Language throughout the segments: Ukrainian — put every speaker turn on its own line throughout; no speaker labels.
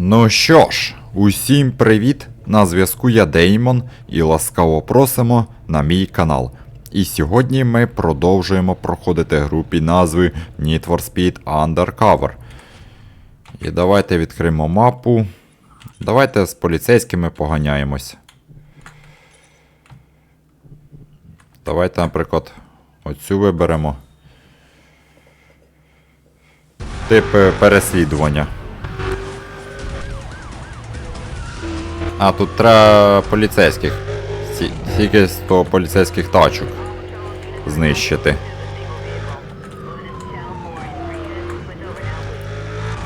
Ну що ж, усім привіт! На зв'язку я Деймон і ласкаво просимо на мій канал. І сьогодні ми продовжуємо проходити гру під назвою Need for Speed Undercover. І давайте відкриємо мапу. Давайте з поліцейськими поганяємось. Давайте, наприклад, оцю виберемо. Тип е, переслідування. А, тут треба поліцейських. Тільки 100 поліцейських тачок знищити.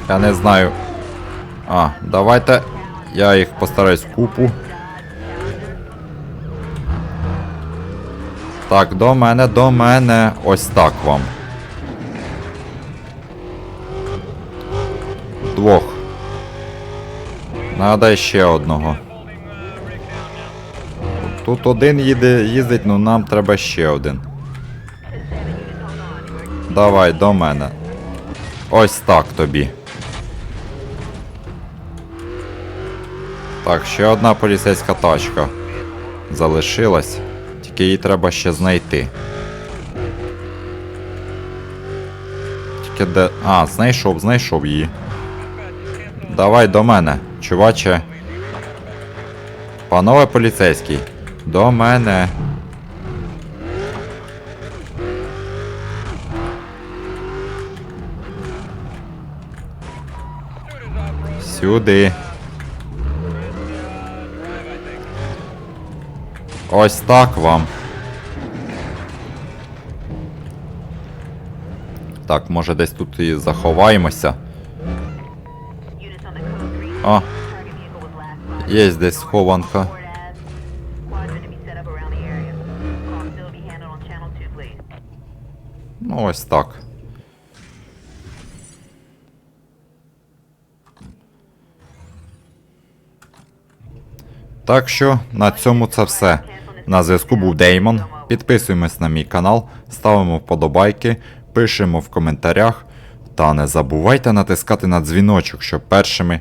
Я не знаю. А, давайте. Я їх постараюсь купу. Так, до мене, до мене. Ось так вам. Двох. Надай ще одного. Тут один їде, їздить, ну нам треба ще один. Давай до мене. Ось так тобі. Так, ще одна поліцейська тачка залишилась. Тільки її треба ще знайти. Тільки де. А, знайшов, знайшов її. Давай до мене, чуваче. Панове поліцейський, до мене. Сюди. Ось так вам. Так, може десь тут і заховаємося.
О,
Є десь схованка. Ну, ось так. Так що на цьому це все. На зв'язку був Деймон. Підписуємось на мій канал, ставимо вподобайки, пишемо в коментарях. Та не забувайте натискати на дзвіночок, щоб першими